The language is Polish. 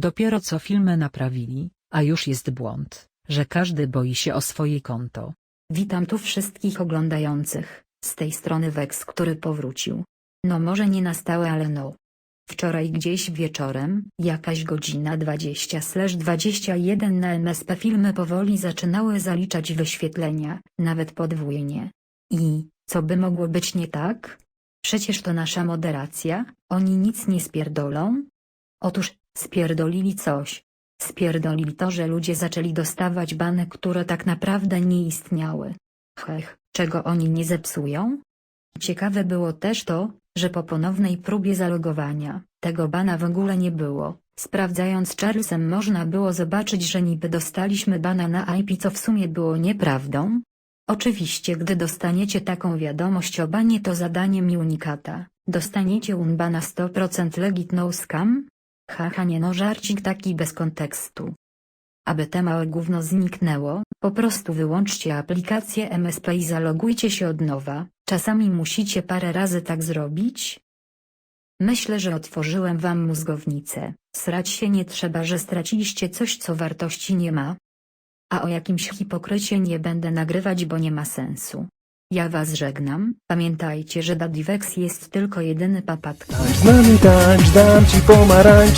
Dopiero co filmy naprawili, a już jest błąd, że każdy boi się o swoje konto. Witam tu wszystkich oglądających, z tej strony Wex, który powrócił. No może nie na stałe, ale no. Wczoraj gdzieś wieczorem, jakaś godzina 20/21 na MSP filmy powoli zaczynały zaliczać wyświetlenia, nawet podwójnie. I, co by mogło być nie tak? Przecież to nasza moderacja, oni nic nie spierdolą? Otóż, spierdolili coś. Spierdolili to, że ludzie zaczęli dostawać bany, które tak naprawdę nie istniały. Hech, czego oni nie zepsują? Ciekawe było też to, że po ponownej próbie zalogowania, tego bana w ogóle nie było. Sprawdzając Charlesem można było zobaczyć, że niby dostaliśmy bana na IP, co w sumie było nieprawdą. Oczywiście, gdy dostaniecie taką wiadomość o banie, to zadaniem unikata. Dostaniecie unbana 100% legit no scam? Haha nie no żarcik taki bez kontekstu. Aby te małe gówno zniknęło, po prostu wyłączcie aplikację MSP i zalogujcie się od nowa, czasami musicie parę razy tak zrobić. Myślę, że otworzyłem wam mózgownicę, srać się nie trzeba, że straciliście coś co wartości nie ma. A o jakimś hipokrycie nie będę nagrywać, bo nie ma sensu. Ja was żegnam, pamiętajcie, że Dadivex jest tylko jedyny papatka. Z nami tańcz, dam ci pomarańcz.